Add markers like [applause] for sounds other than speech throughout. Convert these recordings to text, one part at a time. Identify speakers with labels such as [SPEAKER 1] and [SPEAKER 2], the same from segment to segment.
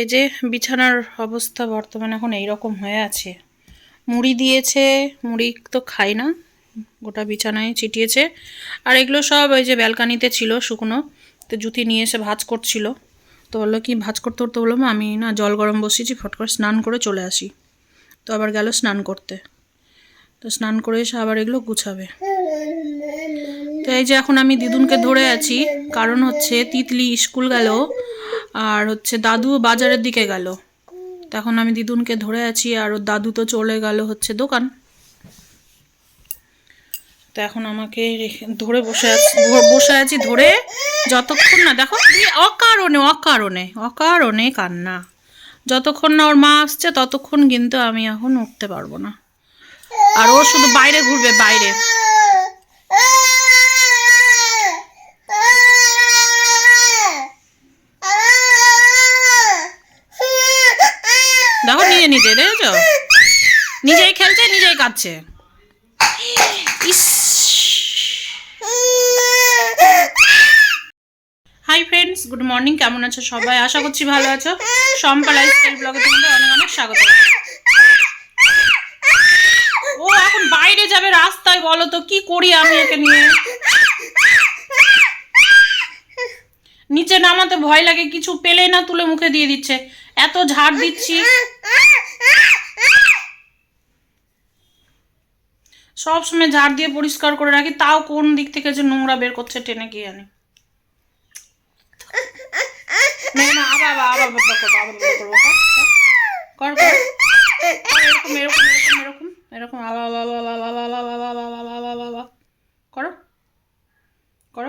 [SPEAKER 1] এই যে বিছানার অবস্থা বর্তমানে এখন এই রকম হয়ে আছে। মুড়ি দিয়েছে, মুড়ি তো খাই না, গোটা বিছানায় ছিটিয়েছে আর এগুলো সব ওই যে ব্যালকানিতে ছিল শুকনো, তো জুতি নিয়ে এসে ভাজ করছিল। তো বলল, কি ভাজ করতে করতে? বললাম আমি না জল গরম বসিয়েছি, ফট করে স্নান করে চলে আসি। তো আবার গেল স্নান করতে। তো স্নান করে এসে আবার এগুলো গুছাবে। তো এই যে এখন আমি দিদুনকে ধরে আছি, কারণ হচ্ছে তিতলি স্কুল গেল আর হচ্ছে দাদু বাজারের দিকে গেল। তখন আমি দিদুনকে ধরে আছি আর ওর দাদু তো চলে গেল হচ্ছে দোকান। তো এখন আমাকে ধরে বসে আছি বসে আছি ধরে যতক্ষণ না, দেখো অকারণে অকারণে অকারণে কান্না। যতক্ষণ না ওর মা আসছে, ততক্ষণ কিন্তু আমি এখন উঠতে পারব না। আর ও শুধু বাইরে ঘুরবে, বাইরে। নিজে নিজেই খেলছে, নিজেই কাঁদছে। ইস। হাই ফ্রেন্ডস গুড মর্নিং কেমন আছো সবাই? আশা করছি ভালো আছো। শম্পা লাইফস্টাইল ব্লগে তোমাদের অনেক অনেক স্বাগত। ও, এখন বাইরে যাবে রাস্তায়, বলো তো, কি করি আমি একে নিয়ে? নিচে নামাতে ভয় লাগে, কিছু পেলে না তুলে মুখে দিয়ে দিচ্ছে। এত ঝাড় দিচ্ছি। সব সময় ঝাড় দিয়ে পরিষ্কার করে রাখি তাও কোন দিক থেকে যে নোংরা বের করছে টেনে গিয়ে আনি না আবার আবার কর কর কর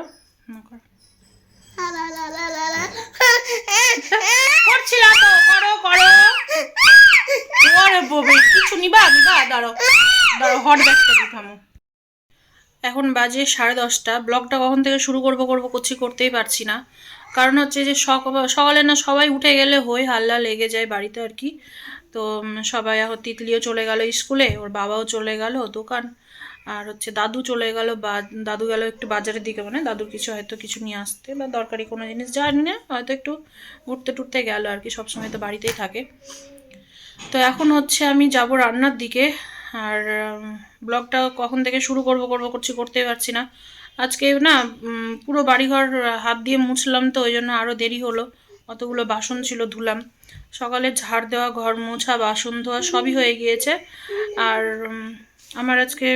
[SPEAKER 1] তো করো করো কিছু নিবা নিবা দাঁড়ো এখন বাজে সাড়ে দশটা। ব্লগটা কখন থেকে শুরু করব করব করছি করতেই পারছি না। কারণ হচ্ছে যে সক- সকালে না সবাই উঠে গেলে হই হাল্লা লেগে যায় বাড়িতে আর কি। তো সবাই এখন তিতলিও চলে গেল স্কুলে, ওর বাবাও চলে গেল দোকান। আর হচ্ছে দাদু চলে গেল বা, দাদু গেল একটু বাজারের দিকে মানে দাদুর কিছু হয়তো কিছু নিয়ে আসতে বা দরকারি কোনো জিনিস জানি না হয়তো একটু ঘুরতে টুরতে গেল আর কি, সবসময় তো বাড়িতেই থাকে। তো এখন হচ্ছে আমি যাব রান্নার দিকে। আর ব্লগটা কখন থেকে শুরু করব করব, করছি, করতেই পারছি না। আজকে না পুরো বাড়িঘর হাত দিয়ে মুছলাম তো, ওই জন্য আরও দেরি হলো। অতগুলো বাসন ছিল, ধুলাম। সকালে ঝাড় দেওয়া, ঘর মোছা, বাসন ধোয়া সবই হয়ে গিয়েছে। আর আমার আজকে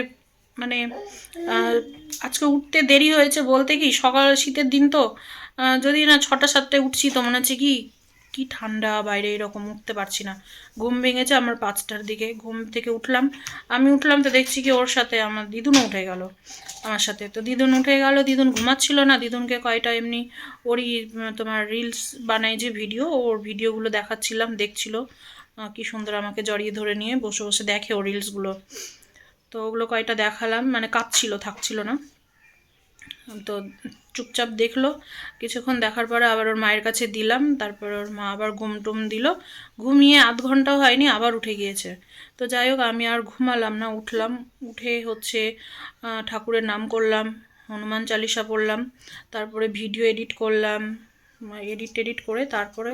[SPEAKER 1] মানে আজকে উঠতে দেরি হয়েছে বলতে কি, সকাল শীতের দিন তো যদি না ছটা, সাতটায় উঠছি তো মনে হচ্ছে কি কি ঠান্ডা, বাইরে এরকম উঠতে পারছি না। ঘুম ভেঙেছে আমার পাঁচটার দিকে, ঘুম থেকে উঠলাম। আমি উঠলাম তো দেখছি কি ওর সাথে আমার দিদুনও উঠে গেল, আমার সাথে। তো দিদুন উঠে গেল, দিদুন ঘুমাচ্ছিল না, দিদুনকে কয়টা এমনি ওরই তোমার রিলস বানায় যে ভিডিও ওর ভিডিওগুলো দেখাচ্ছিলাম, দেখছিল। কি সুন্দর আমাকে জড়িয়ে ধরে নিয়ে বসে বসে দেখে ও রিলসগুলো তো ওগুলো কয়টা দেখালাম মানে কাঁপছিল, থাকছিল না। তো চুপচাপ দেখল। কিছুক্ষণ দেখার পরে আবার ওর মায়ের কাছে দিলাম, তারপর ওর মা আবার ঘুম টুম দিল। ঘুমিয়ে আধ ঘন্টাও হয়নি, আবার উঠে গিয়েছে। তো যাই হোক, আমি আর ঘুমালাম না, উঠলাম। উঠে হচ্ছে ঠাকুরের নাম করলাম, হনুমান চালিসা পড়লাম, তারপরে ভিডিও এডিট করলাম এডিট এডিট করে তারপরে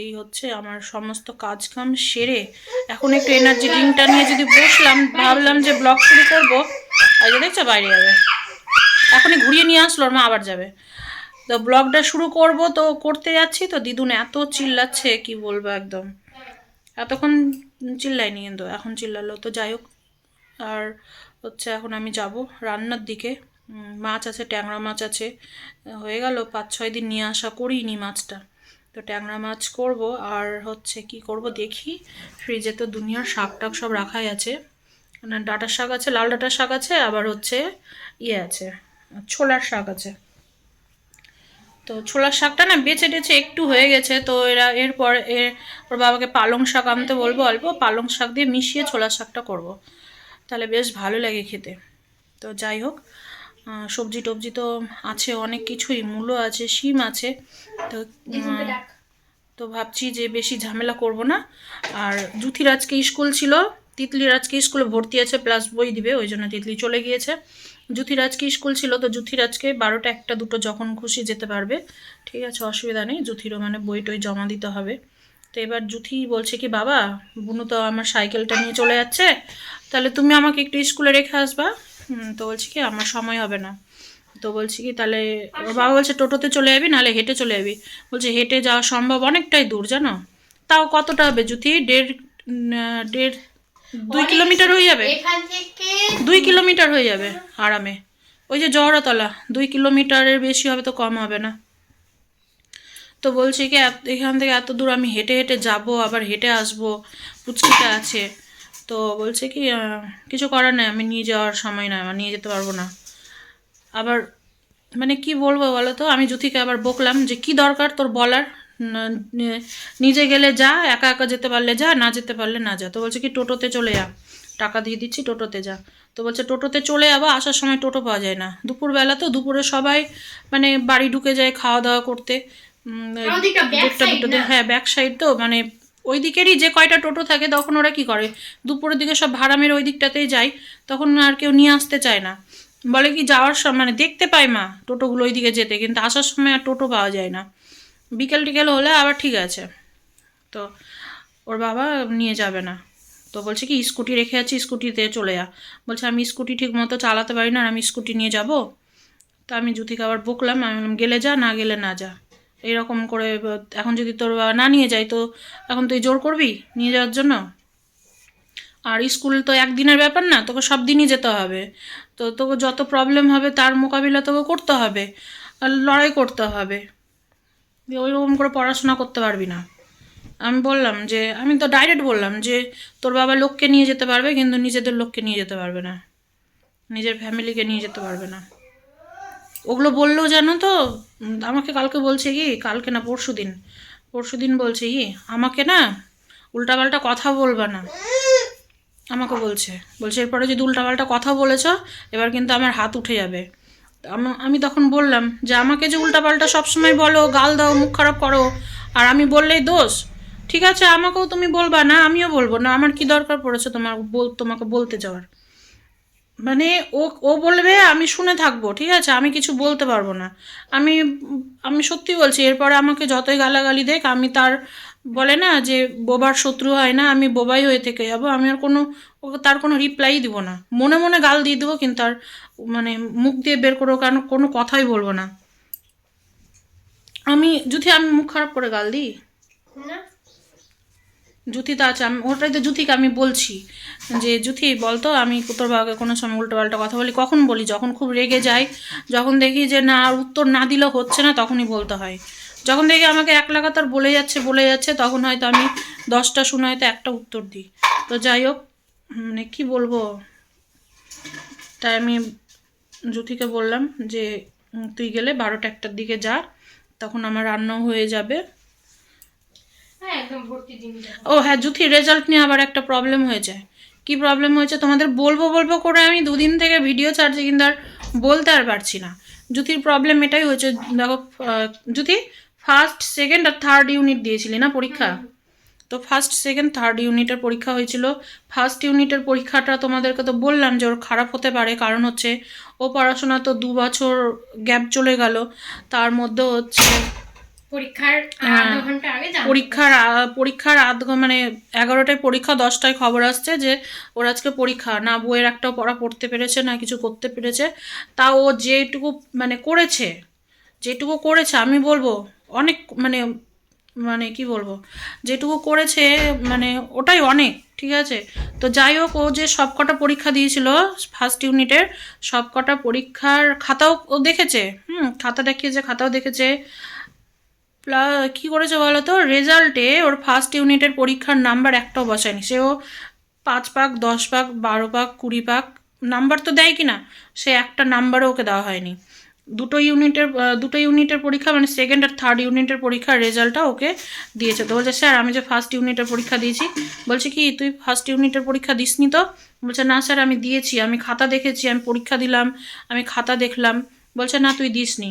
[SPEAKER 1] এই হচ্ছে আমার সমস্ত কাজ কাম সেরে এখন একটু এনার্জি ড্রিঙ্কটা নিয়ে যদি বসলাম, ভাবলাম যে ব্লগ শুরু করব যে দেখছ বাইরে যাবে। এখনই ঘুরিয়ে নিয়ে আসলো মা আবার যাবে। তো ব্লগটা শুরু করব তো, করতে যাচ্ছি তো, দিদুন এত চিল্লাচ্ছে, কি বলব একদম। এতক্ষণ চিল্লাইনি কিন্তু, এখন চিল্লালো। তো যাই হোক, আর হচ্ছে এখন আমি যাব রান্নার দিকে। মাছ আছে, ট্যাংরা মাছ আছে। হয়ে গেল, পাঁচ ছয় দিন নিয়ে আসা করিনি মাছটা। তো ট্যাংরা মাছ করব, আর হচ্ছে কি করব দেখি। ফ্রিজে তো দুনিয়ার শাক টাক সব রাখাই আছে। ডাটার শাক আছে, লাল ডাটার শাক আছে, আবার হচ্ছে ইয়ে আছে। ছোলার শাক আছে। তো ছোলার শাকটা না বেছে টেছে একটু হয়ে গেছে তো এরা এরপর এর ওর বাবাকে পালং শাক আনতে বলব অল্প পালং শাক দিয়ে মিশিয়ে ছোলার শাকটা করব। তাহলে বেশ ভালো লাগে খেতে। তো যাই হোক সবজি টবজি তো আছে অনেক কিছুই মূলো আছে শিম আছে। তো তো ভাবছি যে বেশি ঝামেলা করব না। আর জুথির আজকে স্কুল ছিল তিতলির আজকে স্কুলে ভর্তি আছে প্লাস বই দিবে ওই জন্য তিতলি চলে গিয়েছে। জুথির আজকে স্কুল ছিল, তো জুথির আজকে বারোটা একটা দুটো যখন খুশি যেতে পারবে। ঠিক আছে, অসুবিধা নেই জুথিরও মানে বই টই জমা দিতে হবে। তো এবার জুথি বলছে কি, বাবা, বুনু তো আমার সাইকেলটা নিয়ে চলে যাচ্ছে, তাহলে তুমি আমাকে একটু স্কুলে রেখে আসবা? তো বলছি কি, আমার সময় হবে না। তো বলছি কি, তাহলে বাবা বলছে টোটোতে চলে যাবি, নাহলে হেঁটে চলে যাবি। বলছে, হেঁটে যাওয়া সম্ভব অনেকটাই দূর, জানো? তাও কতটা হবে জুথি দেড় দেড় দুই কিলোমিটার হয়ে যাবে। দুই কিলোমিটার হয়ে যাবে আরামে। ওই যে জহরতলা দুই কিলোমিটারের বেশি হবে তো কম হবে না। তো বলছি কি এত- এখান থেকে এত দূর আমি হেঁটে হেঁটে যাব আবার হেঁটে আসব পুচকিটা আছে। তো বলছে কি কিছু করার নেই আমি নিয়ে যাওয়ার সময় নয় আমার নিয়ে যেতে পারব না। আবার মানে কি বলব বলো তো আমি জ্যোতিকে আবার বকলাম যে কি দরকার তোর বলার? নিজে গেলে যা একা একা যেতে পারলে যা না যেতে পারলে না যা। তো বলছে কি টোটোতে চলে যা টাকা দিয়ে দিচ্ছি টোটোতে যা। তো বলছে টোটোতে চলে যাব আসার সময় টোটো পাওয়া যায় না। দুপুরবেলা তো দুপুরে সবাই মানে বাড়ি ঢুকে যায় খাওয়া দাওয়া করতে দুটোতে হ্যাঁ ব্যাক সাইড তো মানে ওই দিকেরই যে কয়টা টোটো থাকে তখন ওরা কি করে? দুপুরের দিকে সব ভাড়া মেরে ওই দিকটাতেই যায়। তখন আর কেউ নিয়ে আসতে চায় না। বলে কি যাওয়ার সময় মানে দেখতে পায় মা টোটোগুলো ওই দিকে যেতে কিন্তু আসার সময় আর টোটো পাওয়া যায় না। বিকেল টিকেল হলে আবার ঠিক আছে। তো ওর বাবা নিয়ে যাবে না। তো বলছে কি, স্কুটি রেখে আছি স্কুটিতে চলে যা। বলছে, আমি স্কুটি ঠিক মতো চালাতে পারি না আর আমি স্কুটি নিয়ে যাব। তা আমি জ্যোতিকে আবার বকলাম, আমি বললাম, গেলে যা, না গেলে না যা। এইরকম করে, এখন যদি তোর বাবা না নিয়ে যায়, তো এখন তুই জোর করবি নিয়ে যাওয়ার জন্য? আর স্কুল তো একদিনের ব্যাপার না, তোকে সব দিনই যেতে হবে। তো তোকে যত প্রবলেম হবে, তার মোকাবিলা তোকে করতে হবে। আর লড়াই করতে হবে। দিয়ে ওইরকম করে পড়াশোনা করতে পারবি না। আমি বললাম যে, আমি তো ডাইরেক্ট বললাম যে, তোর বাবা লোককে নিয়ে যেতে পারবে, কিন্তু নিজেদের লোককে নিয়ে যেতে পারবে না। নিজের ফ্যামিলিকে নিয়ে যেতে পারবে না। ওগুলো বললেও জানো তো, আমাকে কালকে বলছে কি, কালকে না পরশু দিন পরশু দিন বলছে কি, আমাকে না উল্টাপাল্টা কথা বলবা না। আমাকে বলছে বলছে, এরপরে যদি উল্টাপাল্টা কথা বলেছ, এবার কিন্তু আমার হাত উঠে যাবে। আম- তখন বললাম যে, আমাকে যে উল্টাপাল্টা সবসময় বলো, গাল দাও, মুখ খারাপ করো, আর আমি বললেই দোষ। ঠিক আছে, আমাকেও তুমি বলবা না, আমিও বলব না। আমার কি দরকার পড়েছে তোমার বল, তোমাকে বলতে যাওয়ার? মানে ও ও বলবে, আমি শুনে থাকব, ঠিক আছে? আমি কিছু বলতে পারব না। আমি আমি সত্যি বলছি, এরপরে আমাকে যতই গালাগালি দেখ, আমি তার বলে না যে বোবার শত্রু হয় না আমি বোবাই হয়ে থেকে যাব আমি আর কোনো তার কোনো রিপ্লাই দিব না। মনে মনে গাল দিয়ে দেবো কিন্তু আর মানে মুখ দিয়ে বের করো কারণ কোনো কথাই বলব না। আমি যদি আমি মুখ খারাপ করে গাল দিই?
[SPEAKER 2] না।
[SPEAKER 1] জুথি তো আছে আমি ওটাই তো জুথিকে আমি বলছি যে জুথি বলতো আমি তোর বাবাকে কোনো সময় উল্টোপাল্টা কথা বলি কখন বলি? যখন খুব রেগে যাই যখন দেখি যে না আর উত্তর না দিলেও হচ্ছে না তখনই বলতে হয়। যখন দেখি আমাকে এক লাগাতার বলে যাচ্ছে বলে যাচ্ছে তখন হয়তো আমি দশটা শুনে হয়তো একটা উত্তর দিই। তো যাই হোক মানে কী বলব? তাই আমি জুথিকে বললাম যে তুই গেলে বারোটা একটার দিকে যা তখন আমার রান্নাও হয়ে যাবে।
[SPEAKER 2] হ্যাঁ
[SPEAKER 1] ও হ্যাঁ জুথি রেজাল্ট নিয়ে আবার একটা প্রবলেম হয়েছে। কি প্রবলেম হয়েছে? তোমাদের বলব বলব করে আমি দুদিন থেকে ভিডিও ছাড়ছি কিন্তু আর বলতে আর পারছি না। জুথির প্রবলেম এটাই হয়েছে দেখো জুথি ফার্স্ট সেকেন্ড আর থার্ড ইউনিট দিয়েছিলি না পরীক্ষা? তো ফার্স্ট সেকেন্ড থার্ড ইউনিটের পরীক্ষা হয়েছিল। ফার্স্ট ইউনিটের পরীক্ষাটা তোমাদেরকে তো বললাম যে ওর খারাপ হতে পারে কারণ হচ্ছে ও পড়াশোনা তো দু বছর গ্যাপ চলে গেল। তার মধ্যে হচ্ছে
[SPEAKER 2] পরীক্ষার
[SPEAKER 1] হ্যাঁ।
[SPEAKER 2] ঘণ্টা আগে
[SPEAKER 1] পরীক্ষার পরীক্ষার আধ মানে এগারোটায় পরীক্ষা দশটায় খবর আসছে যে ওর আজকে পরীক্ষা। না বইয়ের একটাও পড়া পড়তে পেরেছে না কিছু করতে পেরেছে। তা ও যেটুকু মানে করেছে যেটুকু করেছে আমি বলব অনেক মানে মানে কি বলব, যেটুকু করেছে মানে ওটাই অনেক, ঠিক আছে? তো যাই হোক, ও যে সব কটা পরীক্ষা দিয়েছিল ফার্স্ট ইউনিটের সব কটা পরীক্ষার খাতাও ও দেখেছে, হুম, খাতা দেখিয়েছে, খাতাও দেখেছে। প্লাস কী করেছে বলো তো? রেজাল্টে ওর ফার্স্ট ইউনিটের পরীক্ষার নাম্বার একটাও বসায়নি সেও পাঁচ পাক দশ পাক বারো পাক কুড়ি পাক নাম্বার তো দেয় কি না সে একটা নাম্বারও ওকে দেওয়া হয়নি। দুটো ইউনিটের দুটো ইউনিটের পরীক্ষা মানে সেকেন্ড আর থার্ড ইউনিটের পরীক্ষার রেজাল্টটা ওকে দিয়েছে। তো বলছে, স্যার, আমি যে ফার্স্ট ইউনিটের পরীক্ষা দিয়েছি। বলছে, কি, তুই ফার্স্ট ইউনিটের পরীক্ষা দিসনি তো? বলছে, না স্যার, আমি দিয়েছি। আমি খাতা দেখেছি, আমি পরীক্ষা দিলাম, আমি খাতা দেখলাম। বলছে, না, তুই দিসনি।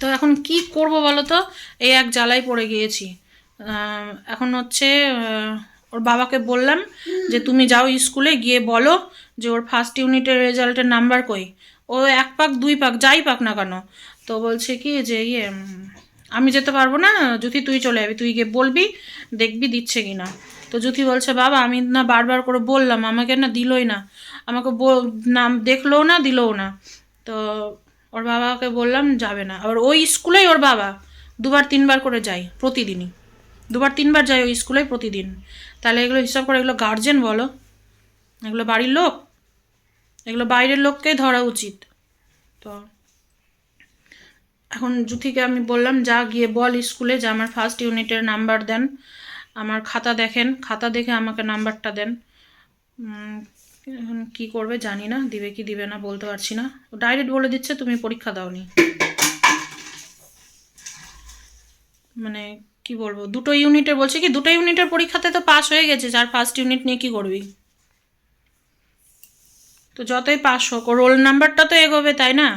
[SPEAKER 1] তো এখন কি করব বলো তো? এই এক জ্বালায় পড়ে গিয়েছি। এখন হচ্ছে ওর বাবাকে বললাম যে, তুমি যাও স্কুলে গিয়ে বলো যে, ওর ফার্স্ট ইউনিটের রেজাল্টের নাম্বার কই? ও এক পাক, দুই পাক, যাই পাক না কেন? তো বলছে কি যে ইয়ে আমি যেতে পারব না যদি তুই চলে যাবি, তুই গিয়ে বলবি, দেখবি দিচ্ছে কি না তো জ্যোতি বলছে, বাবা, আমি না বারবার করে বললাম, আমাকে না দিলই না। আমাকে নাম দেখলোও না, দিলও না। তো ওর বাবাকে বললাম, যাবে না। আবার ওই স্কুলেই ওর বাবা, দুবার তিনবার করে যায় প্রতিদিনই। দুবার তিনবার যাই ওই স্কুলে প্রতিদিন। তাহলে এগুলো হিসাব করে, এগুলো গার্জেন বলো। এগুলো বাড়ির লোক? এগুলো বাইরের লোককেই ধরা উচিত। তো এখন জুথিকে আমি বললাম, যা গিয়ে বল স্কুলে, যে আমার ফার্স্ট ইউনিটের নাম্বার দেন। আমার খাতা দেখেন, খাতা দেখে আমাকে নাম্বারটা দেন। এখন কী করবে জানি না, দিবে কি দিবে না বলতে পারছি না। ডাইরেক্ট বলে দিচ্ছে, তুমি পরীক্ষা দাওনি। মানে কি বলব, দুটো ইউনিটের বলছে কি, দুটো ইউনিটের পরীক্ষাতে তো পাস হয়ে গেছে, যার ফার্স্ট ইউনিট নিয়ে কি করবি? তো যতই পাস হোক রোল নাম্বারটা তো এগোবে তাই না?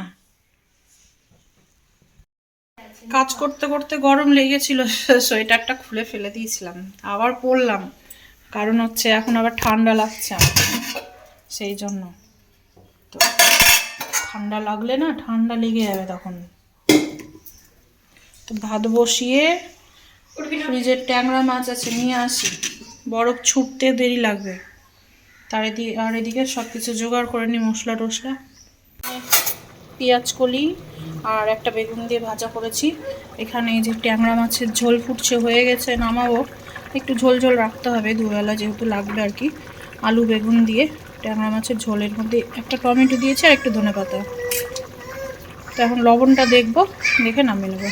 [SPEAKER 1] কাজ করতে করতে গরম লেগেছিল [laughs] সোয়েটারটা খুলে ফেলে দিয়েছিলাম। আবার পরলাম কারণ হচ্ছে এখন আবার ঠান্ডা লাগছে সেই জন্য। তো ঠান্ডা লাগলে না ঠান্ডা লেগে যাবে তখন। তো ভাত বসিয়ে ফ্রিজের ট্যাংরা মাছ আছে নিয়ে আসি। বরফ ছুটতে দেরি লাগবে। তার এদিকে আর এদিকে সব কিছু জোগাড় করে নিই মশলা টশলা। পেঁয়াজ কলি আর একটা বেগুন দিয়ে ভাজা করেছি। এখানে এই যে ট্যাংরা মাছের ঝোল ফুটছে, হয়ে গেছে, নামাবো। একটু ঝোল ঝোল রাখতে হবে, দুবেলা যেহেতু লাগবে আর কি। আলু, বেগুন দিয়ে ট্যাংরা মাছের ঝোলের মধ্যে একটা টমেটো দিয়েছি আর একটু ধনে পাতা। তো এখন লবণটা দেখব, দেখে নামিয়ে নেব।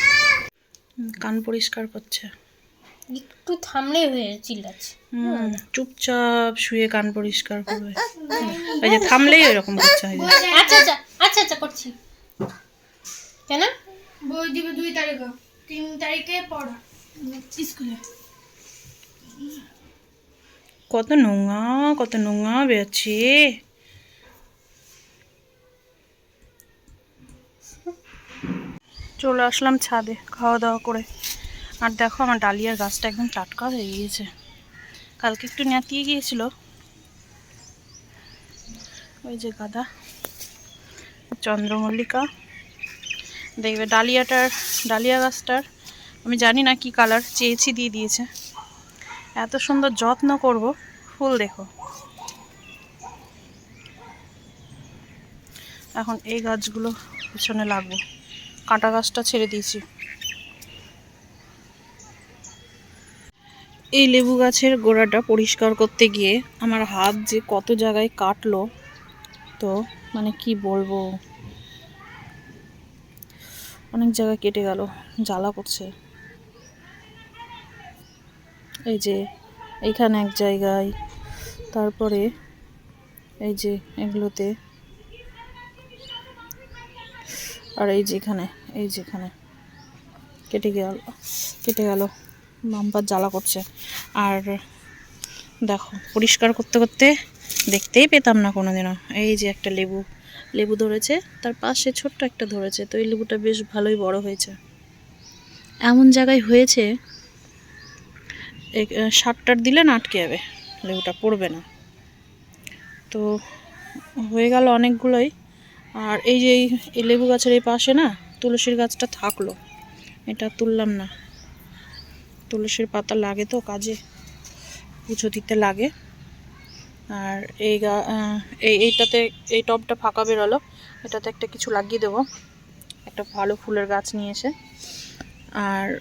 [SPEAKER 1] কান পরিষ্কার করছে।
[SPEAKER 2] একটু থামলে হয়ে চিল্লাচ্ছে।
[SPEAKER 1] চুপচাপ শুয়ে কান পরিষ্কার করবে ওই যে থামলেই ওইরকম করছে হয়।
[SPEAKER 2] আচ্ছা আচ্ছা আচ্ছা আচ্ছা করছি। কেন?
[SPEAKER 3] বই দিবে দুই তারিখে তিন তারিখে পড়া। স্কুলে।
[SPEAKER 1] কত নোংা কত নোংা বেরোচ্ছে। চলে আসলাম ছাদে খাওয়া দাওয়া করে। আর দেখো আমার ডালিয়ার গাছটা একদম টাটকা হয়ে গিয়েছে। কালকে একটু নেতিয়ে গিয়েছিল। ওই যে গাদা, চন্দ্রমল্লিকা। দেখবে ডালিয়াটার, ডালিয়া গাছটার, আমি জানি না কি কালার চেয়েছি দিয়ে দিয়েছে। এত সুন্দর যত্ন করব, ফুল দেখো। এখন এই গাছগুলো পিছনে লাগবো। কাঁটা গাছটা ছেড়ে দিয়েছি। এই লেবু গাছের গোড়াটা পরিষ্কার করতে গিয়ে আমার হাত যে কত জায়গায় কাটলো, তো মানে কি বলব? অনেক জায়গায় কেটে গেল, জ্বালা করছে। এই যে এইখানে এক জায়গায়, তারপরে এই যে এগুলোতে, আর এই যেখানে এই যেখানে কেটে গেল কেটে গেল। বাম্পার জ্বালা করছে। আর দেখো, পরিষ্কার করতে করতে দেখতেই পেতাম না কোনোদিনও। এই যে একটা লেবু লেবু ধরেছে, তার পাশে ছোট্ট একটা ধরেছে, তো এই লেবুটা বেশ ভালোই বড় হয়েছে। এমন জায়গায় হয়েছে সারটার দিলে না আটকে যাবে, লেবুটা পড়বে না। তো হয়ে গেল অনেকগুলোই। আর এই যে এই- এই লেবু গাছের এই পাশে না, তুলসীর গাছটা থাকল। এটা তুললাম না। তুলসীর পাতা লাগে তো, কাজে পুজো দিতে লাগে। আর এই গা- এই, এইটাতে, এই টবটা ফাঁকা বেরোলো, এটাতে একটা কিছু লাগিয়ে দেবো। একটা ভালো ফুলের গাছ নিয়ে এসে। আর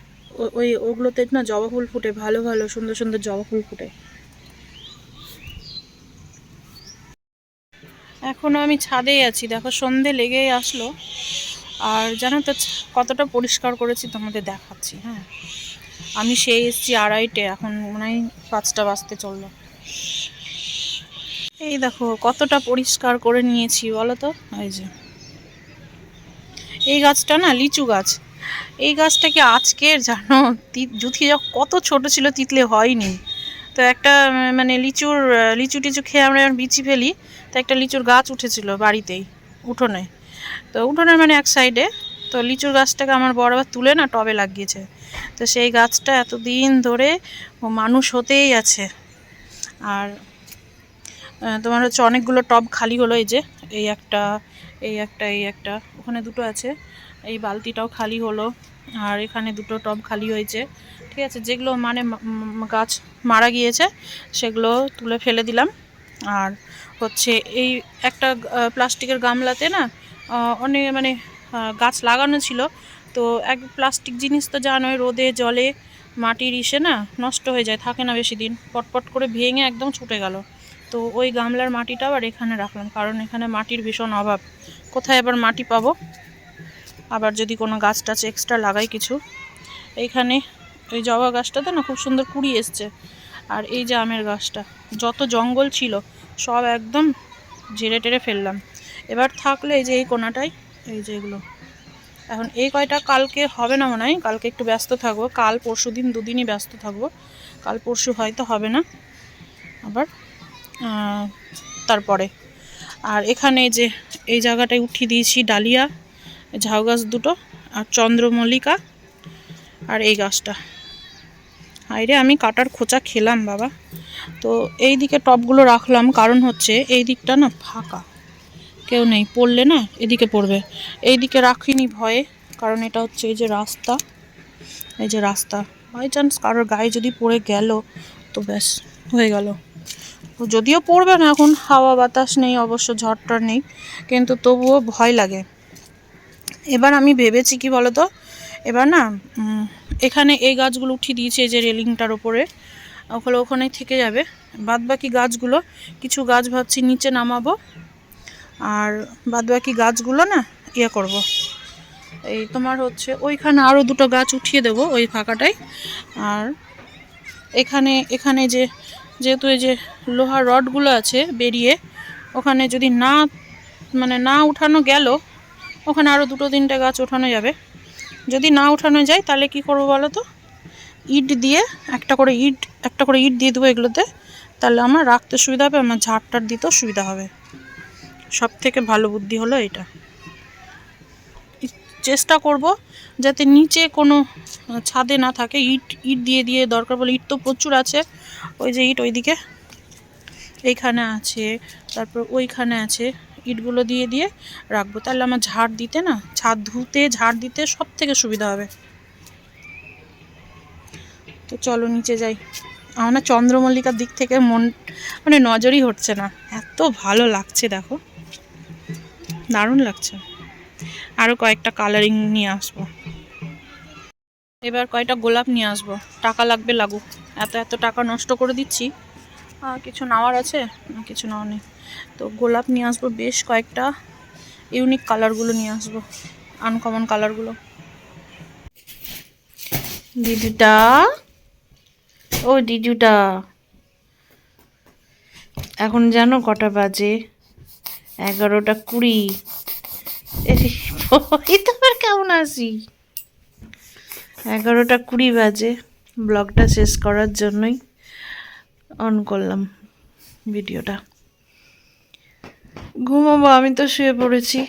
[SPEAKER 1] ওই, ওগুলোতে না জবা ফুল ফুটে, ভালো ভালো, সুন্দর সুন্দর জবা ফুল ফুটে। এখনও আমি ছাদেই আছি, দেখো সন্ধে লেগেই আসলো। আর জানো তো, কতটা পরিষ্কার করেছি তোমাদের দেখাচ্ছি হ্যাঁ। আমি সেই এসছি আড়াইটে, এখন মনে হয় পাঁচটা বাজতে চলল। এই দেখো, কতটা পরিষ্কার করে নিয়েছি, বলো তো? এই যে। এই গাছটা না, লিচু গাছ। এই গাছটা কি আজকের জানো জুথি যখন কত ছোট ছিল তিতলে হয়নি। তো একটা মানে লিচুর, লিচু টিচু খেয়ে আমরা বিচি ফেলি, তো একটা লিচুর গাছ উঠেছিল বাড়িতেই, উঠোনে। তো উঠোনের মানে এক সাইডে তো লিচুর গাছটাকে আমার বড় তুলে না টবে লাগিয়েছে। তো সেই গাছটা এতদিন ধরে ও মানুষ হতেই আছে। আর তোমার হচ্ছে অনেকগুলো টব খালি হলো এই যে, এই একটা এই একটা এই একটা, ওখানে দুটো আছে। এই বালতিটাও খালি হলো, আর এখানে দুটো টব খালি হয়েছে। ঠিক আছে, যেগুলো মানে গাছ মারা গিয়েছে, সেগুলো তুলে ফেলে দিলাম। আর হচ্ছে এই একটা প্লাস্টিকের গামলাতে না অনেক মানে গাছ লাগানো ছিল তো এক প্লাস্টিক জিনিস তো জানোই, রোদে, জলে, মাটির ইসে না নষ্ট হয়ে যায়, থাকে না বেশি দিন। পটপট করে ভেঙে একদম ছুটে গেল। তো ওই গামলার মাটিটা আবার এখানে রাখলাম, কারণ এখানে মাটির ভীষণ অভাব। কোথায় আবার মাটি পাবো? আবার যদি কোনো গাছ টাছ এক্সট্রা লাগাই কিছু। এইখানে এই জবা গাছটাতে না খুব সুন্দর কুড়ি এসছে। আর এই যে আমের গাছটা, যত জঙ্গল ছিল, সব একদম ঝেড়ে টেড়ে ফেললাম। এবার থাকলে এই যে এই কোনাটাই, এই যে এগুলো। এখন এই কয়টা কালকে হবে না মনে হয়। কালকে একটু ব্যস্ত থাকব। কাল পরশু দিন দুদিনই ব্যস্ত থাকব। কাল পরশু হয়তো হবে না। আবার তারপরে। আর এখানে যে, এই জায়গাটায় উঠিয়ে দিয়েছি ডালিয়া, ঝাউ গাছ দুটো আর চন্দ্রমল্লিকা আর এই গাছটা। হাইরে আমি কাটার খোঁচা খেলাম বাবা। তো এই দিকে টপগুলো রাখলাম। কারণ হচ্ছে এই দিকটা না ফাঁকা। কেউ নেই, পড়লে না এদিকে পড়বে। এই দিকে রাখিনি ভয়ে, কারণ এটা হচ্ছে এই যে রাস্তা, এই যে রাস্তা। বাই চান্স কারোর গায়ে যদি পড়ে গেল, তো ব্যাস, হয়ে গেল। যদিও পড়বে না এখন, হাওয়া বাতাস নেই, অবশ্য ঝড়টর নেই, কিন্তু তবুও ভয় লাগে। এবার আমি ভেবেছি কি বলতো, এবার না এখানে এই গাছগুলো উঠিয়ে দিয়েছে, এই যে রেলিংটার ওপরে। ওখানে, ওখানেই থেকে যাবে। বাদ বাকি গাছগুলো, কিছু গাছ ভাবছি নিচে নামাবো। আর বাদ বাকি গাছগুলো না ইয়ে করব। এই তোমার হচ্ছে ওইখানে আরও দুটো গাছ উঠিয়ে দেবো ওই ফাঁকাটাই। আর এখানে এখানে যে, যেহেতু এই যে লোহার রডগুলো আছে বেরিয়ে, ওখানে যদি না মানে না উঠানো গেল, ওখানে আরও দুটো তিনটে গাছ ওঠানো যাবে। যদি না উঠানো যায় তাহলে কি করব বলো তো? ইট দিয়ে একটা করে ইট, একটা করে ইট দিয়ে দেবো এগুলোতে। তাহলে আমার রাখতে সুবিধা হবে, আমার ঝাড়টার দিতেও সুবিধা হবে। সব থেকে ভালো বুদ্ধি হলো এটা। চেষ্টা করব যাতে নিচে কোনো ছাদে না থাকে, ইট ইট দিয়ে দিয়ে দরকার বলে ইট তো প্রচুর আছে, ওই যে ইট ওইদিকে, এইখানে আছে, তারপর ওইখানে আছে, ইটগুলো দিয়ে দিয়ে রাখব। তাহলে আমার ঝাড় দিতে না, ছাদ ধুতে, ঝাড় দিতে সব থেকে সুবিধা হবে। তো চলো নিচে যাই। আমার চন্দ্রমল্লিকার দিক থেকে মন মানে নজরই হচ্ছে না। এত ভালো লাগছে, দেখো। দারুণ লাগছে। আরও কয়েকটা কালারিং নিয়ে আসব। এবার কয়েকটা গোলাপ নিয়ে আসব। টাকা লাগবে লাগুক। এত এত টাকা নষ্ট করে দিচ্ছি। কিছু নেওয়ার আছে? কিছু নেওয়া নেই। তো গোলাপ নিয়ে আসব বেশ কয়েকটা। ইউনিক কালারগুলো নিয়ে আসব। আনকমন কালারগুলো দিদিটা? ও দিদুটা। এখন জানো কটা বাজে? এগারোটা কুড়ি। তো আবার কেমন আছি? এগারোটা কুড়ি বাজে, ব্লগটা শেষ করার জন্যই অন করলাম ভিডিওটা। ঘুমাবো, আমি তো শুয়ে পড়েছি।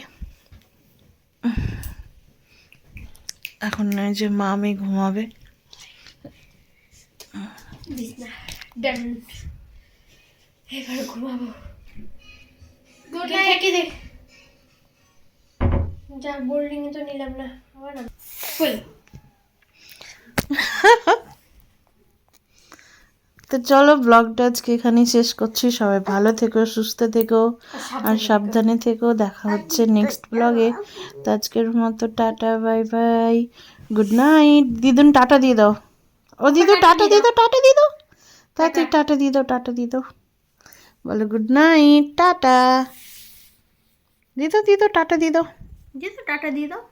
[SPEAKER 1] এখন নয় যে মা আমি ঘুমাবে।
[SPEAKER 2] ঘুমাবো।
[SPEAKER 3] গুড নাইট
[SPEAKER 2] দে যা বোল্ডিং তো নিলাম না আমার না ফুল। [laughs]
[SPEAKER 1] তো চলো ব্লগটা আজকে এখানেই শেষ করছি। সবাই ভালো থেকো সুস্থ থেকো আর সাবধানে থেকো। দেখা হচ্ছে নেক্সট ব্লগে তো আজকের মতো tata bye bye good night দিদুন টাটা দিয়ে দাও। ও দিদু টাটা দিয়ে দাও। টাটা দিয়ে দাও। তাড়াতাড়ি টাটা দিয়ে দাও টাটা দিয়ে দাও। বলো গুড নাইট টাটা। দিদো দিদো টাটা দিয়ে দাও।
[SPEAKER 2] দিয়ে টাটা দিয়ে দাও।